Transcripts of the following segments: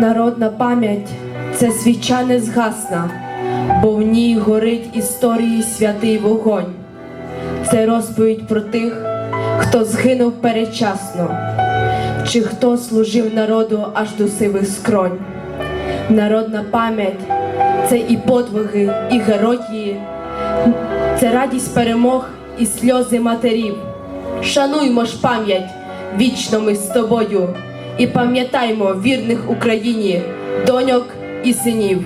Народна пам'ять це свіча не згасна, бо в ній горить історії святий вогонь. Це розповідь про тих, хто згинув передчасно, чи хто служив народу аж до сивих скронь. Народна пам'ять це і подвиги, і герої, це радість перемог і сльози матерів. Шануймо ж пам'ять, вічно ми з тобою, і пам'ятаймо вірних Україні, доньок і синів.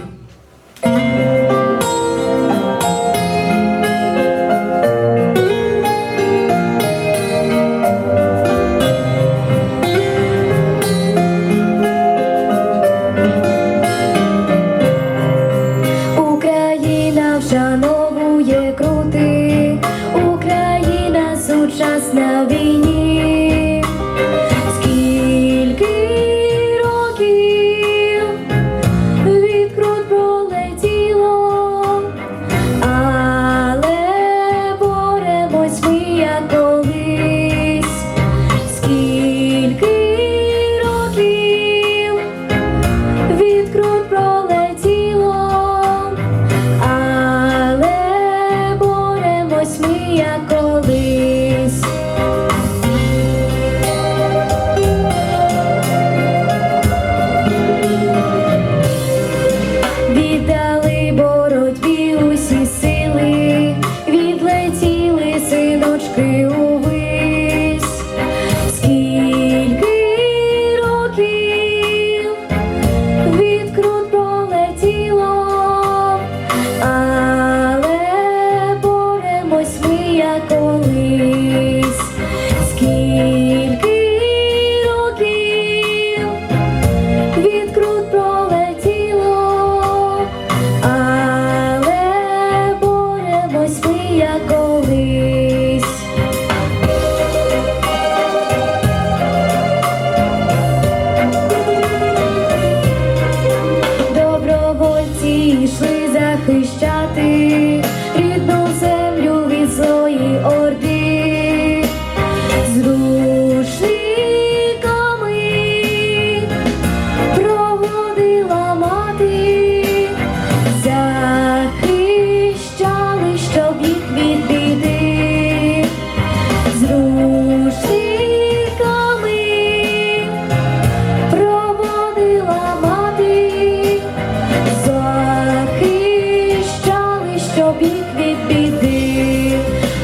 Захищали, щоб їх від біди.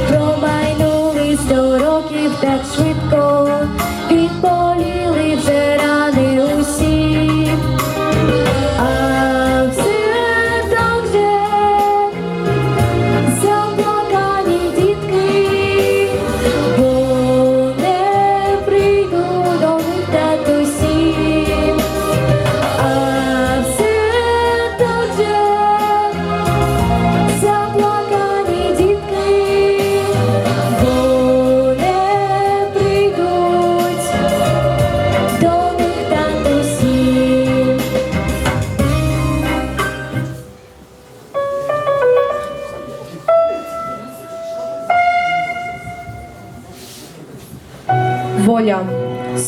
Промайнули сто років так швидко,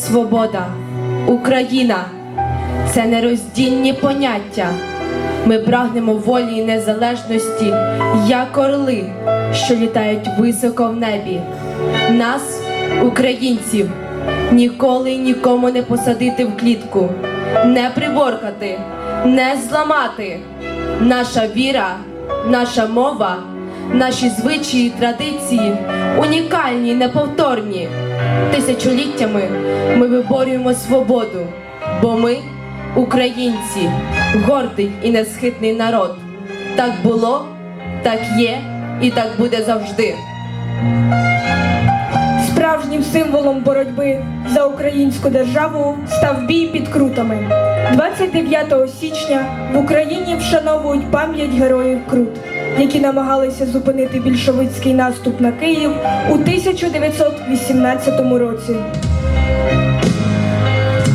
свобода, Україна це нероздільні поняття. Ми прагнемо волі і незалежності, як орли, що літають високо в небі. Нас, українців, ніколи нікому не посадити в клітку, не приборкати, не зламати. Наша віра, наша мова, наші звичаї і традиції унікальні, неповторні. Тисячоліттями ми виборюємо свободу, бо ми українці, гордий і несхитний народ. Так було, так є і так буде завжди. Справжнім символом боротьби за українську державу став бій під крутами. 29 січня в Україні вшановують пам'ять героїв Крут, які намагалися зупинити більшовицький наступ на Київ у 1918 році.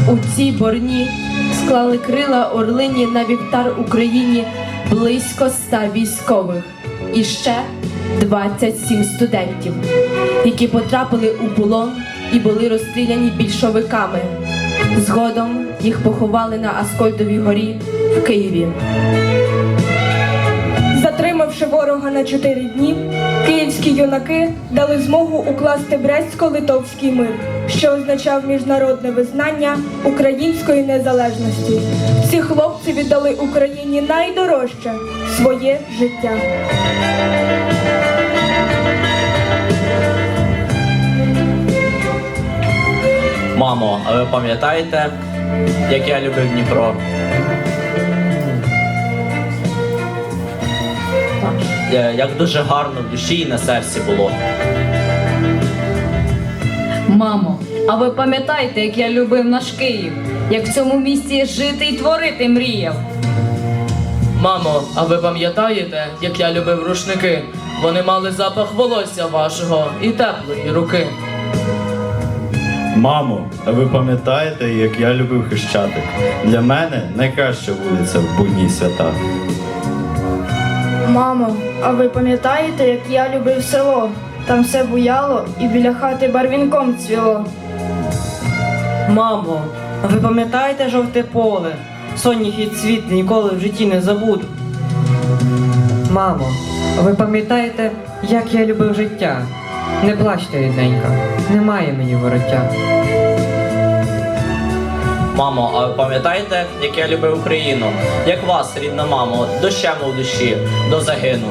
У цій борні склали крила орлині на вівтар Україні близько ста військових і ще 27 студентів, які потрапили у полон і були розстріляні більшовиками. Згодом їх поховали на Аскольдовій горі в Києві. Затримавши ворога на чотири дні, київські юнаки дали змогу укласти Брестсько-Литовський мир, що означав міжнародне визнання української незалежності. Ці хлопці віддали Україні найдорожче своє життя. Мамо, а ви пам'ятаєте, як я любив Дніпро? Як дуже гарно в душі і на серці було. Мамо, а ви пам'ятаєте, як я любив наш Київ? Як в цьому місті жити і творити мріяв? Мамо, а ви пам'ятаєте, як я любив рушники? Вони мали запах волосся вашого і теплої руки. Мамо, а ви пам'ятаєте, як я любив хрещатик? Для мене найкраща вулиця в будні свята. Мамо, а ви пам'ятаєте, як я любив село? Там все буяло і біля хати барвінком цвіло. Мамо, а ви пам'ятаєте жовте поле? Соняхи цвіт ніколи в житті не забуду. Мамо, а ви пам'ятаєте, як я любив життя? Не плачте, рідненька, немає мені вороття. Мамо, а ви пам'ятаєте, як я любив Україну? Як вас, рідна мамо, дощем у душі, до загину.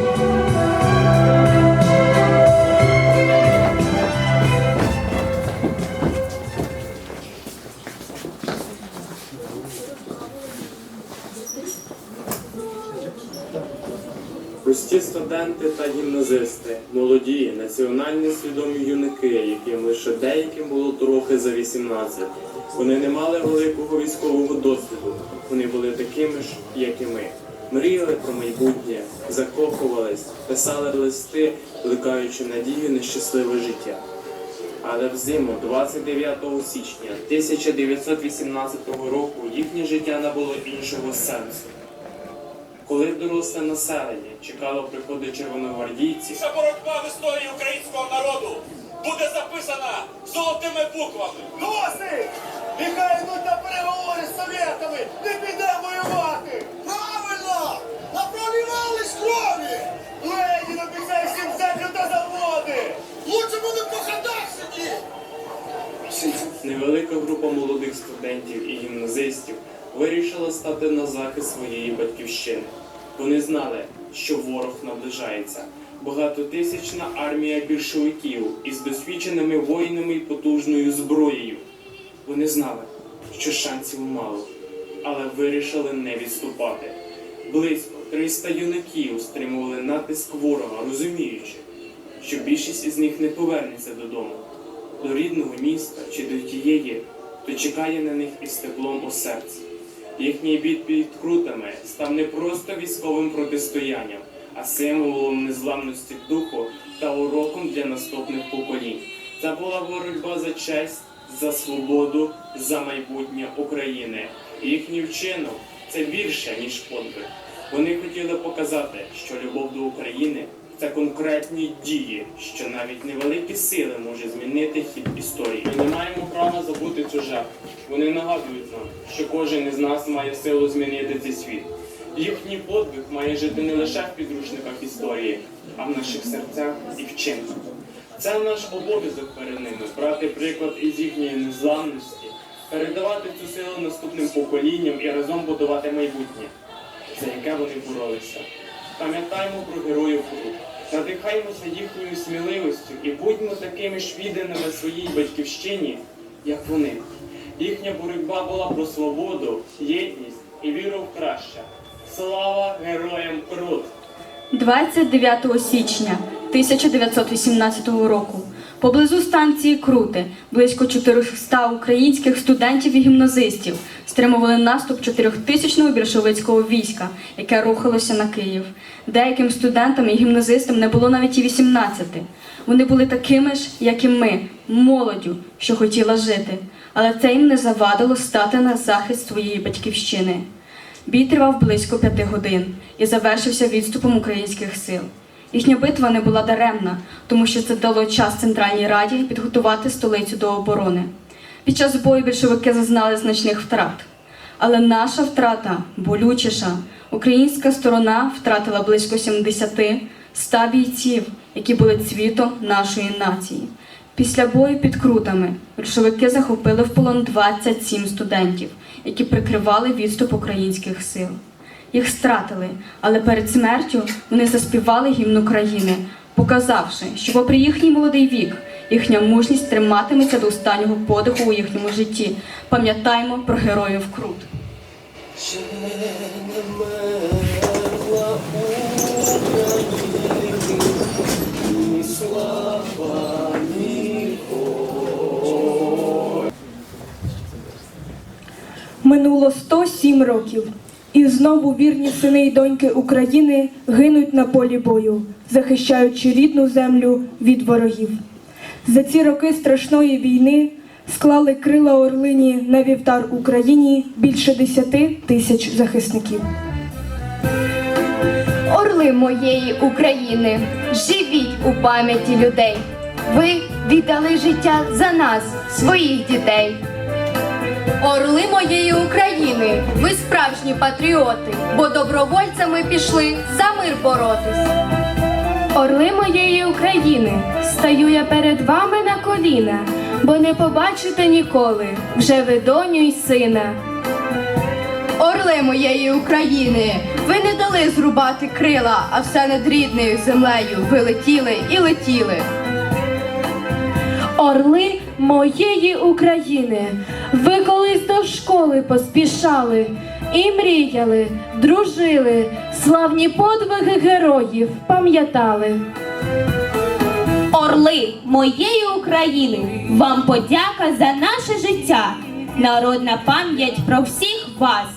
Прості студенти та гімназисти, молоді, національно свідомі юнаки, яким лише деяким було трохи за 18. Вони не мали великого військового досвіду. Вони були такими ж, як і ми. Мріяли про майбутнє, закохувались, писали листи, плекаючи надію на щасливе життя. Але взиму 29 січня 1918 року їхнє життя набуло іншого сенсу. Коли доросле населення чекало приходу червоногвардійців, Ця боротьба в історії українського народу буде записана золотими буквами. Досить! Нехай йдуть на переговори з совєтами! Не підемо воювати! Правильно! Напролівались крові! Ленін обіцяє всім землю та заводи! Лучше буде по хатах сидіти! невелика група молодих студентів і гімназистів вирішила стати на захист своєї батьківщини. Вони знали, що ворог наближається. Багатотисячна армія більшовиків із досвідченими воїнами і потужною зброєю. Вони знали, що шансів мало, але вирішили не відступати. Близько 300 юнаків стримували натиск ворога, розуміючи, що більшість із них не повернеться додому, до рідного міста чи до тієї, хто чекає на них із теплом у серці. Їхній бід під крутами став не просто військовим протистоянням, а символом незламності духу та уроком для наступних поколінь. Це була боротьба за честь, за свободу, за майбутнє України. Їхній вчинок це більше, ніж подвиг. Вони хотіли показати, що любов до України це конкретні дії, що навіть невеликі сили може змінити хід історії. Ми не маємо права забути цю жертву. Вони нагадують нам, що кожен із нас має силу змінити цей світ. Їхній подвиг має жити не лише в підручниках історії, а в наших серцях і вчинках. Це наш обов'язок перед ними брати приклад із їхньої незламності, передавати цю силу наступним поколінням і разом будувати майбутнє, за яке вони боролися. Пам'ятаємо про героїв Крут, надихаємося їхньою сміливістю і будьмо такими ж відданими своїй батьківщині, як вони. Їхня боротьба була про свободу, єдність і віру в краще. Слава героям Крут! 29 січня 1918 року поблизу станції Крути близько 400 українських студентів і гімназистів стримували наступ чотирьохтисячного більшовицького війська, яке рухалося на Київ. Деяким студентам і гімназистам не було навіть і 18. Вони були такими ж, як і ми, молоддю, що хотіла жити, але це їм не завадило стати на захист своєї батьківщини. Бій тривав близько п'яти годин і завершився відступом українських сил. Їхня битва не була даремна, тому що це дало час Центральній Раді підготувати столицю до оборони. Під час бою більшовики зазнали значних втрат. Але наша втрата болючіша. Українська сторона втратила близько 70 100 бійців, які були цвітом нашої нації. Після бою під крутами більшовики захопили в полон 27 студентів, які прикривали відступ українських сил. Їх стратили, але перед смертю вони заспівали гімн України, показавши, що, попри їхній молодий вік, їхня мужність триматиметься до останнього подиху у їхньому житті. Пам'ятаємо про героїв Крут. Минуло 107 років, і знову вірні сини й доньки України гинуть на полі бою, захищаючи рідну землю від ворогів. За ці роки страшної війни склали крила орлині на вівтар Україні більше 10 тисяч захисників. Орли моєї України, живіть у пам'яті людей. Ви віддали життя за нас, своїх дітей. Орли моєї України, ви справжні патріоти, бо добровольцями пішли за мир боротись. Орли моєї України, стаю я перед вами на коліна, бо не побачите ніколи вже ви доню й сина. Орли моєї України, ви не дали зрубати крила, а все над рідною землею ви летіли і летіли. Орли моєї України, ви колись до школи поспішали і мріяли, дружили, славні подвиги героїв пам'ятали. Орли моєї України, вам подяка за наше життя, народна пам'ять про всіх вас,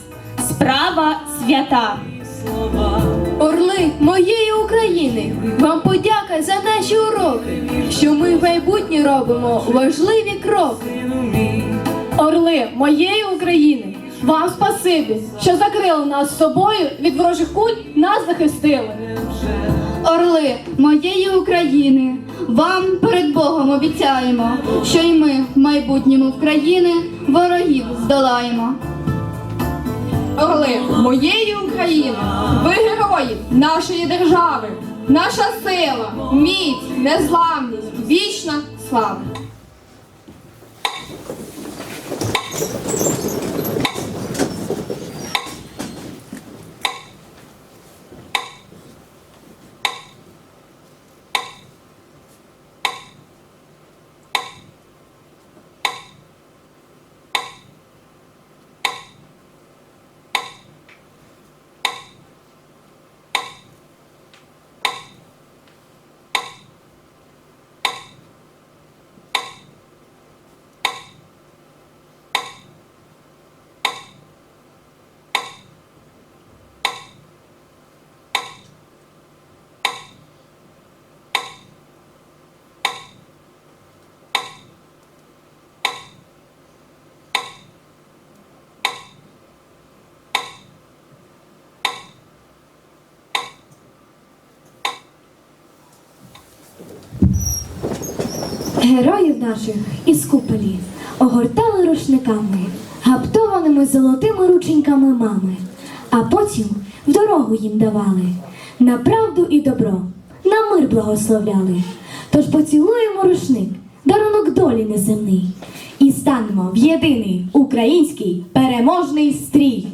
справа свята. Орли моєї України, вам подяка за наші уроки, що ми в майбутнє робимо важливі кроки. Орли моєї України, вам спасибі, що закрили нас собою від ворожих куль, нас захистили. Орли моєї України, вам перед Богом обіцяємо, що й ми в майбутньому в країни ворогів здолаємо. Орли моєї України, ви герої нашої держави, наша сила, міць, незламність, вічна слава. Героїв наших із куполі огортали рушниками, гаптованими золотими рученьками мами, а потім в дорогу їм давали на правду і добро, на мир благословляли. Тож поцілуємо рушник, дарунок долі неземний, і станемо в єдиний український переможний стрій.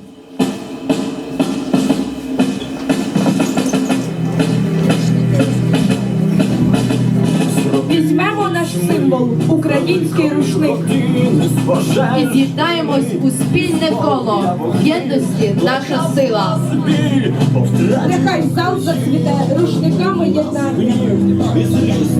Символ український рушник. І з'єднаємось у спільне коло. В єдності наша сила. Нехай зал зацвіте рушниками єднання.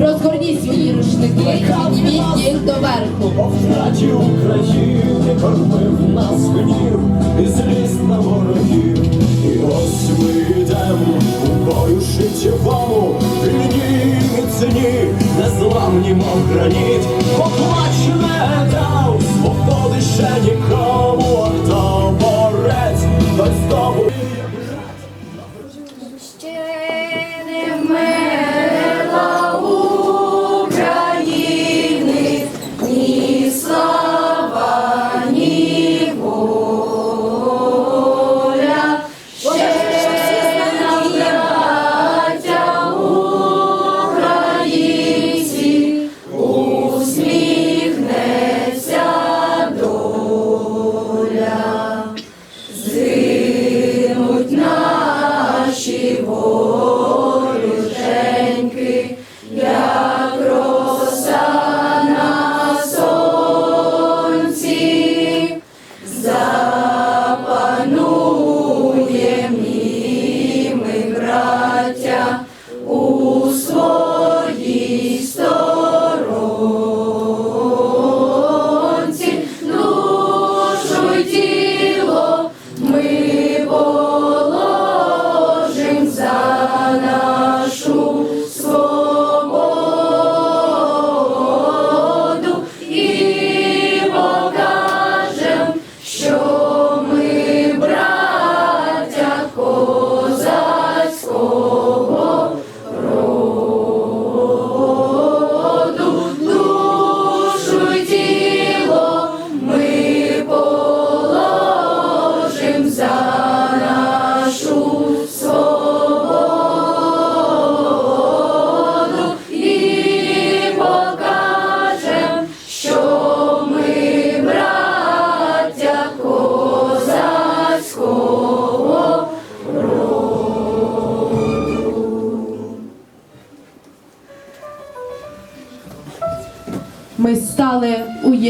Розгорніть свої рушники, підніміть їх доверху. Втраті України кормив нас гнів і злість на ворогів. І ось ми йдемо у бою життєвому, вільні міцні, незламні, мов граніт, поплач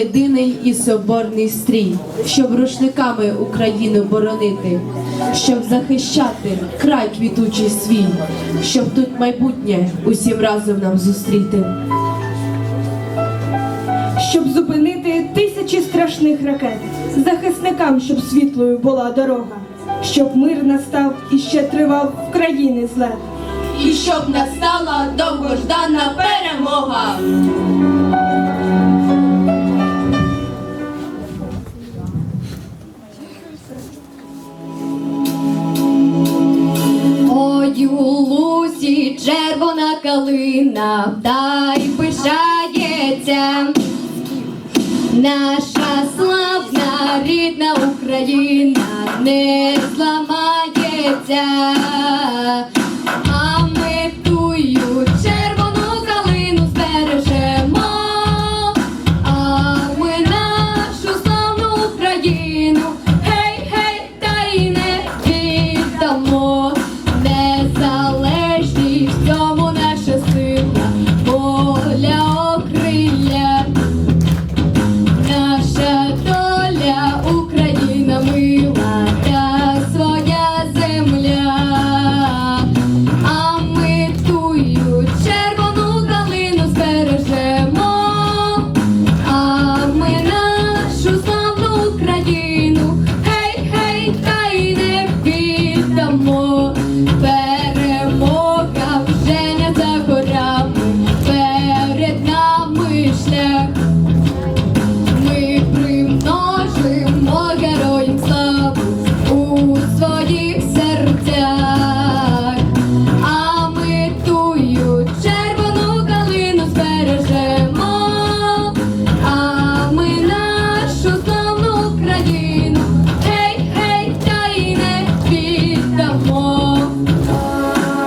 єдиний і соборний стрій, щоб рушниками Україну боронити, щоб захищати край квітучий свій, щоб тут майбутнє усім разом нам зустріти. Щоб зупинити тисячі страшних ракет, захисникам, щоб світлою була дорога, щоб мир настав і ще тривав в країни злет. І щоб настала довгождана перемога. Лусі червона калина, та й пишається. Наша славна рідна Україна не зламається.